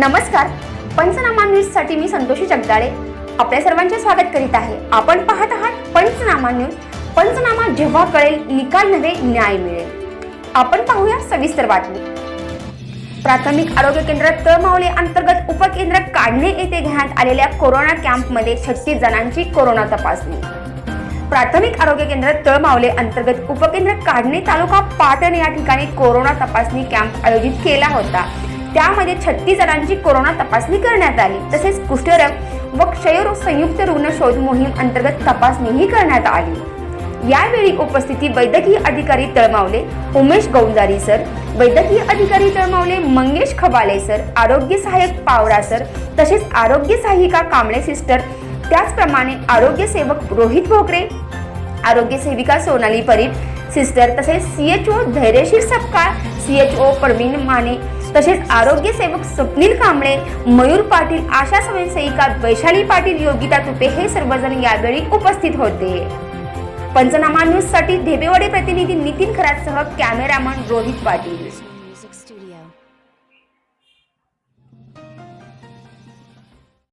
नमस्कार. पंचनामा मी संतोषी जगदाळे. आपल्या सर्वांचे स्वागत करीत आहे. आपण पाहत आहात पंचनामा न्यूज. पंचनामा जेव्हा कळेल निकाल नव्हे न्याय मिळेल. आपण पाहूया सविस्तर बातमी. प्राथमिक आरोग्य केंद्र तळमावले अंतर्गत उपकेंद्र काढणे येथे घेण्यात आलेल्या कोरोना कॅम्पमध्ये छत्तीस जणांची कोरोना तपासणी. प्राथमिक आरोग्य केंद्र तळमावले अंतर्गत उपकेंद्र काढणे तालुका पाटण या ठिकाणी कोरोना तपासणी कॅम्प आयोजित केला होता. त्यामध्ये छत्तीस जणांची कोरोना तपासणी करण्यात आली. तसेच कुष्ठरोग व क्षयरोग संयुक्त रुग्ण शोध मोहीम अंतर्गत तपासणीही करण्यात आली. यावेळी उपस्थिती वैद्यकीय अधिकारी तळमावले उमेश गौंजारी सर वैद्यकीय अधिकारी तळमावले मंगेश खबाले सर आरोग्य सहाय्यक पावरा सर तसेच आरोग्य सहाय्यिका कांबळे सिस्टर त्याचप्रमाणे आरोग्य सेवक रोहित भोकरे आरोग्य सेविका सोनाली परीट सिस्टर तसेच C H O Dhairyashil Sapkal C H O Parveen Mane तसेच आरोग्य सेवक स्वप्नील कांबळे मयूर पाटील आशा स्वयंसेविका वैशाली पाटील योगिता तुपे हे सर्वजण यावेळी उपस्थित होते. पंचनामा न्यूजसाठी प्रतिनिधी नितीन खरातसह कॅमेरामन रोहित पाटील.